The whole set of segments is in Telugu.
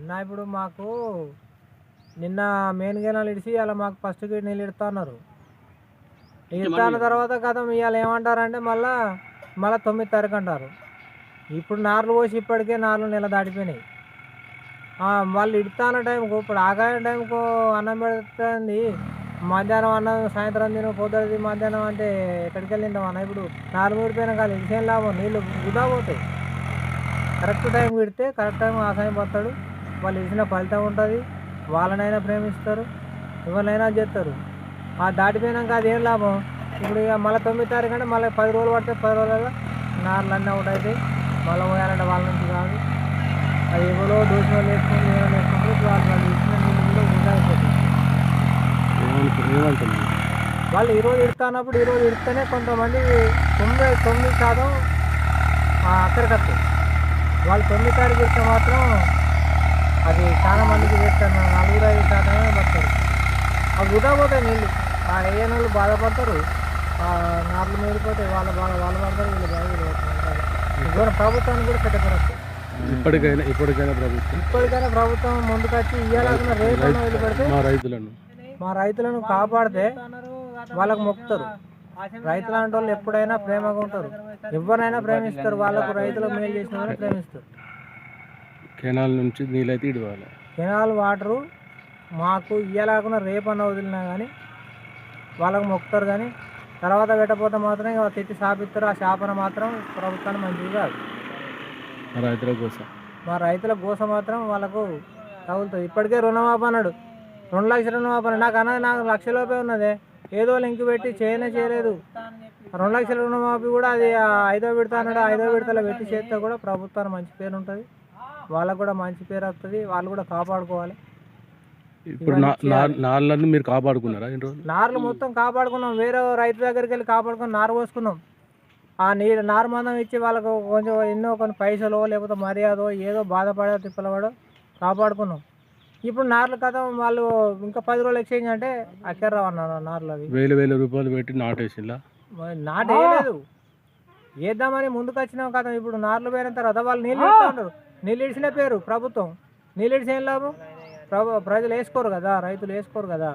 అన్న ఇప్పుడు మాకు నిన్న మెయిన్ గేనాలు ఇడిచి అలా మాకు ఫస్ట్ గేట్ నీళ్ళు ఇడతా అన్నారు. ఇడతాన్న తర్వాత కథం ఇవాళ ఏమంటారంటే మళ్ళా మళ్ళీ తొమ్మిది తారీఖు అంటారు. ఇప్పుడు నార్లు పోసి ఇప్పటికే నార్లు నెల దాటిపోయినాయి. వాళ్ళు ఇడతాన టైంకు ఇప్పుడు ఆగాయ టైంకు అన్నం పెడుతుంది. మధ్యాహ్నం అన్నం సాయంత్రం తిన పొద్దుది మధ్యాహ్నం అంటే ఎక్కడికి వెళ్ళి అన్న ఇప్పుడు నాలుగు ఊడిపోయినా కాదు ఇడిసేం లాభం? నీళ్ళు వృధా పోతాయి. కరెక్ట్ టైం ఇడితే కరెక్ట్ టైం ఆ సమయం పోతాడు. వాళ్ళు ఇచ్చిన ఫలితం ఉంటుంది. వాళ్ళనైనా ప్రేమిస్తారు. ఎవరినైనా చేస్తారు. ఆ దాటిపోయినాక అది ఏం లాభం? ఇప్పుడు ఇక మళ్ళీ తొమ్మిది తారీఖు అంటే మళ్ళీ పది రోజులు పడితే పది రోజులలో నార్లు అన్నీ అవుట్ అవుతాయి మళ్ళీ పోయాలంటే వాళ్ళ నుంచి కాదు. అది ఎవరో దోషం వాళ్ళు వేసుకొని ఏమైనా వేసుకుంటే వాళ్ళు వాళ్ళు ఇచ్చిన నీళ్ళు కూడా వాళ్ళు ఈరోజు ఇడుతున్నప్పుడు ఈరోజు ఇడితేనే కొంతమంది తొంభై తొమ్మిది శాతం ఆ, అక్కడికి వస్తాయి వాళ్ళు తొమ్మిది తారీఖు ఇస్తే మాత్రం అది చాలా మందికి వేస్తారు నలుగురు ఐదు శాతమే పడతారు. అవి వృధా పోతాయి నీళ్ళు. ఆ ఏ వాళ్ళు బాధపడతారు. ఆ నార్లు మేడిపోతాయి వాళ్ళ బాధ వాళ్ళు పడతారు వీళ్ళు బాధ వీళ్ళు పడతారు. ప్రభుత్వానికి కూడా పెట్టబడతాయి ఇప్పటికైనా ఇప్పటికైనా ప్రభుత్వం. ఇప్పటికైనా ప్రభుత్వం ముందుకు వచ్చి ఇయ్యాలనుకున్న రేపు వదిలిపెడితే మా రైతులను. మా రైతులను కాపాడితే వాళ్ళకు మొక్కుతారు. రైతులు అంటే వాళ్ళు ఎప్పుడైనా ప్రేమగా ఉంటారు. ఎవరినైనా ప్రేమిస్తారు. వాళ్ళకు రైతులకు మేలు చేసిన వాళ్ళని ప్రేమిస్తారు. కెనాల్ నుంచి నీళ్ళైతే ఇడవాలి. కెనాల్ వాటరు మాకు ఇయ్యలేకుండా రేపన్న వదిలినా కానీ వాళ్ళకు మొక్కుతారు కానీ తర్వాత పెట్టకపోతే మాత్రం ఇక తిట్టి శాపిస్తారు ఆ శాపన మాత్రం ప్రభుత్వానికి మంచిది కాదు. మా రైతుల కోసం. మా రైతుల గోస మాత్రం వాళ్ళకు తగులుతుంది ఇప్పటికే రుణమాఫీ అన్నాడు. రెండు లక్షల అన్నాడు. నాకు అన్నది నాకు లక్ష లోపే ఉన్నదే. ఏదో లింక్ పెట్టి చేయనే చేయలేదు. రెండు లక్షల రుణమాఫీ కూడా అది ఐదో విడత అన్నాడు. ఐదో విడతలో పెట్టి చేస్తే కూడా ప్రభుత్వానికి మంచి పేరు ఉంటుంది. వాళ్ళకు కూడా మంచి పేరు వస్తుంది వాళ్ళు కూడా కాపాడుకోవాలి. ఇప్పుడు నా- నా- నాళ్ళని మీరు కాపాడుకున్నారా నార్లు మొత్తం కాపాడుకున్నాం వేరే రైతు దగ్గరికి వెళ్ళి కాపాడుకొని నారు పోసుకున్నాం. ఆ నీరు నారు మందం ఇచ్చి వాళ్ళకు కొంచెం ఎన్నో కొన్ని పైసలు లేకపోతే మర్యాద ఏదో బాధపడే తిప్పలవాడో కాపాడుకున్నాం. ఇప్పుడు నార్లు కథ వాళ్ళు ఇంకా పది రోజులు ఎక్స్చేంజ్ అంటే అక్కర్రావు అన్నారు నార్లు అవి. వేలు వేల రూపాయలు పెట్టి నాటేసిందా మరి నాటు వేయలేదు వేద్దామని ముందుకు వచ్చినాం కదా ఇప్పుడు నార్లు పోయిన తర్వాత వాళ్ళు నీళ్ళు ఇస్తున్నారు నీళ్ళు ఇడిచిన పేరు ప్రభుత్వం. నీళ్ళు ఇడిచి ఏం లాభం? ప్రభు ప్రజలు వేసుకోరు కదా రైతులు వేసుకోరు కదా.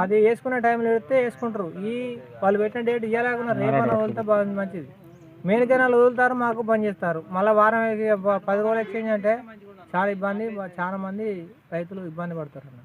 అది వేసుకునే టైంలో పెడితే వేసుకుంటారు. ఈ వాళ్ళు పెట్టిన డేట్ ఇవ్వలేకుండా రేపన వదిలితే బాగుంది మంచిది. మెయిన్ కెనాల్ వదులుతారు మాకు బంద్ చేస్తారు. మళ్ళీ వారం పది రోజులు ఎక్స్చేంజ్ అంటే చాలా ఇబ్బంది చాలా మంది రైతులు ఇబ్బంది పడతారు అన్న.